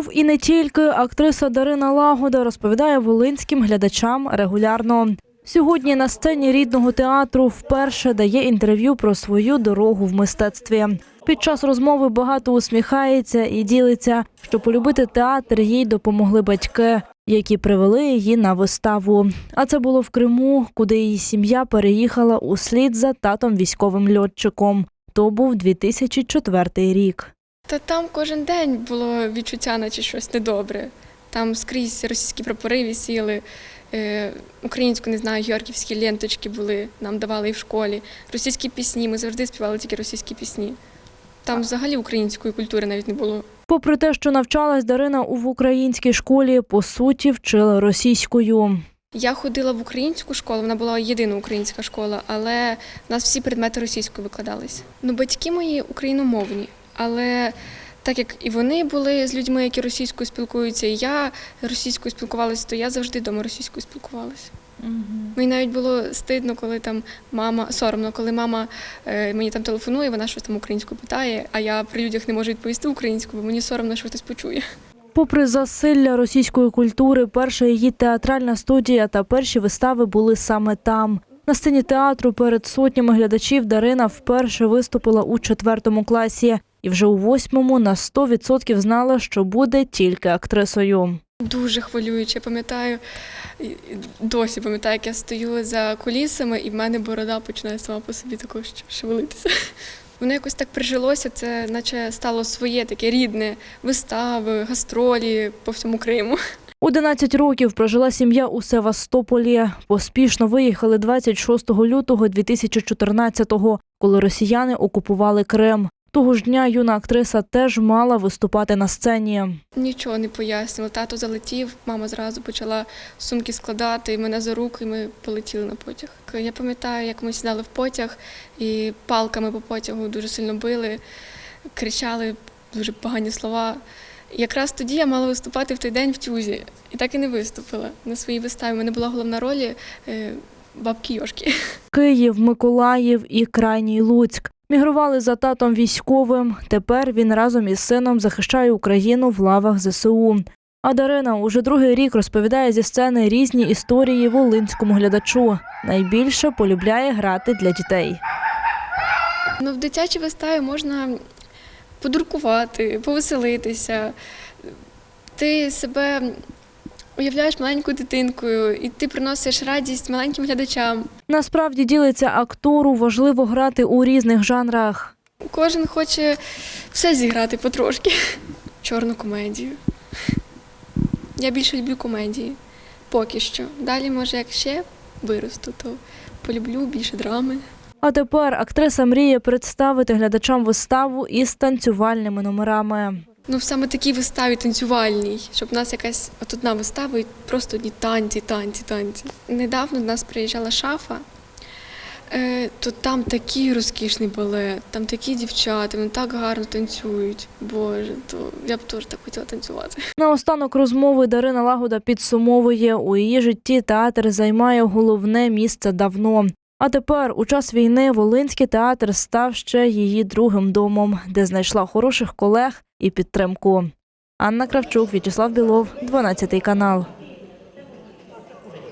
любов і не тільки актриса Дарина Лагода розповідає волинським глядачам регулярно. Сьогодні на сцені рідного театру вперше дає інтерв'ю про свою дорогу в мистецтві. Під час розмови багато усміхається і ділиться, що полюбити театр їй допомогли батьки, які привели її на виставу. А це було в Криму, куди її сім'я переїхала услід за татом військовим льотчиком. То був 2004 рік. Та там кожен день було відчуття, наче щось недобре. Там скрізь російські прапори висіли, е, українську, не знаю, георгівські ленточки були, нам давали і в школі. Російські пісні, ми завжди співали тільки російські пісні. Там взагалі української культури навіть не було. Попри те, що навчалась Дарина в українській школі, по суті, вчила російською. Я ходила в українську школу, вона була єдина українська школа, але в нас всі предмети російською викладались. Ну, батьки мої україномовні, але так як і вони були з людьми, які російською спілкуються, і я російською спілкувалася, то я завжди вдома російською спілкувалася. Мені навіть було стидно, коли там мама соромно, коли мама е, мені там телефонує, вона щось там українською питає, а я при людях не можу відповісти українською, бо мені соромно, що хтось почує. Попри засилля російської культури, перша її театральна студія та перші вистави були саме там. На сцені театру перед сотнями глядачів Дарина вперше виступила у четвертому класі і вже у восьмому на 100% знала, що буде тільки актрисою. Дуже хвилююче. Пам'ятаю, досі пам'ятаю, як я стою за кулісами, і в мене борода починає сама по собі також шевелитися. Воно якось так прижилося, це наче стало своє таке рідне вистави, гастролі по всьому Криму. 11 років прожила сім'я у Севастополі. Поспішно виїхали 26 лютого 2014-го, коли росіяни окупували Крим. Того ж дня юна актриса теж мала виступати на сцені. Нічого не пояснювала. Тато залетів, мама зразу почала сумки складати, і мене за руки, і ми полетіли на потяг. Я пам'ятаю, як ми сідали в потяг і палками по потягу дуже сильно били, кричали дуже погані слова. Якраз тоді я мала виступати в той день в тюзі, і так і не виступила на своїй виставі. У мене була головна роль е, бабки Йошки. Київ, Миколаїв і крайній Луцьк. Мігрували за татом військовим. Тепер він разом із сином захищає Україну в лавах ЗСУ. А Дарина уже другий рік розповідає зі сцени різні історії волинському глядачу. Найбільше полюбляє грати для дітей. Ну, в дитячій виставі можна подуркувати, повеселитися. Ти себе уявляєш маленькою дитинкою, і ти приносиш радість маленьким глядачам. Насправді ділиться актору важливо грати у різних жанрах. Кожен хоче все зіграти потрошки. Чорну комедію. Я більше люблю комедії. Поки що. Далі, може, як ще виросту, то полюблю більше драми. А тепер актриса мріє представити глядачам виставу із танцювальними номерами. Ну, саме такій виставі танцювальній, щоб у нас якась от одна вистава і просто одні танці, танці, танці. Недавно до нас приїжджала шафа, е, то там такий розкішний балет, там такі дівчата, вони так гарно танцюють. Боже, то я б теж так хотіла танцювати. Наостанок розмови Дарина Лагода підсумовує, у її житті театр займає головне місце давно. А тепер, у час війни, Волинський театр став ще її другим домом, де знайшла хороших колег і підтримку. Анна Кравчук, В'ячеслав Білов, 12 канал.